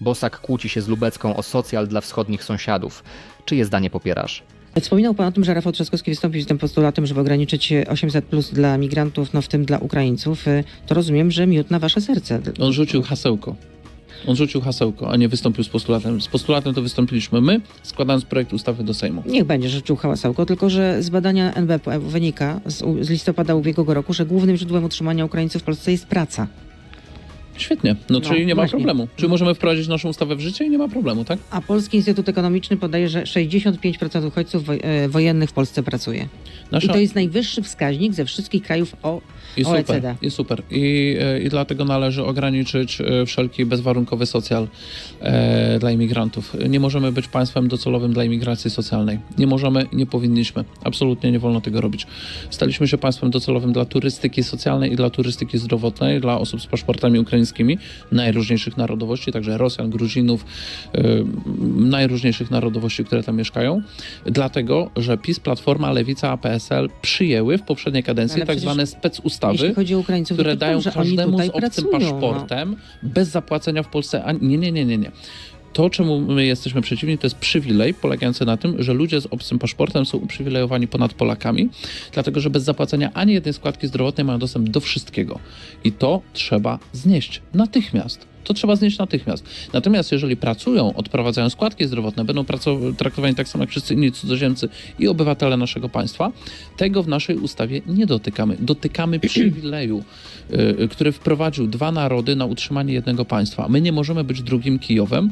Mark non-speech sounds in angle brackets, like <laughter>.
Bosak kłóci się z Lubecką o socjal dla wschodnich sąsiadów. Czyje zdanie popierasz? Wspominał Pan o tym, że Rafał Trzaskowski wystąpił z tym postulatem, żeby ograniczyć 800 plus dla migrantów, no w tym dla Ukraińców. To rozumiem, że miód na Wasze serce. On rzucił hasełko. On rzucił hasełko, a nie wystąpił z postulatem. Z postulatem to wystąpiliśmy my, składając projekt ustawy do Sejmu. Niech będzie, że czuł hałasełko, tylko że z badania NBP wynika z, z listopada ubiegłego roku, że głównym źródłem utrzymania Ukraińców w Polsce jest praca. Świetnie. No, czyli nie ma właśnie. problemu. Czy możemy wprowadzić naszą ustawę w życie i nie ma problemu, tak? A Polski Instytut Ekonomiczny podaje, że 65% uchodźców e, wojennych w Polsce pracuje. Nasza... I to jest najwyższy wskaźnik ze wszystkich krajów o I super, OECD. i super. I, e, I dlatego należy ograniczyć e, wszelki bezwarunkowy socjal e, dla imigrantów. Nie możemy być państwem docelowym dla imigracji socjalnej. Nie możemy, nie powinniśmy. Absolutnie nie wolno tego robić. Staliśmy się państwem docelowym dla turystyki socjalnej i dla turystyki zdrowotnej, dla osób z paszportami ukraińskimi najróżniejszych narodowości, także Rosjan, Gruzinów, najróżniejszych narodowości, które tam mieszkają. Dlatego, że PiS, Platforma, Lewica, PSL przyjęły w poprzedniej kadencji Ale tak zwane specustawy które dają każdemu z obcym pracują. no. paszportem bez zapłacenia w Polsce. A nie, nie, nie, nie, nie. To, czemu my jesteśmy przeciwni, to jest przywilej polegający na tym, że ludzie z obcym paszportem są uprzywilejowani ponad Polakami, dlatego że bez zapłacenia ani jednej składki zdrowotnej mają dostęp do wszystkiego. I to trzeba znieść natychmiast. To trzeba znieść natychmiast. Natomiast jeżeli pracują, odprowadzają składki zdrowotne, będą traktowani tak samo jak wszyscy inni cudzoziemcy i obywatele naszego państwa, tego w naszej ustawie nie dotykamy. Dotykamy <clears throat> przywileju, y, y, który wprowadził dwa narody na utrzymanie jednego państwa. My nie możemy być drugim Kijowem,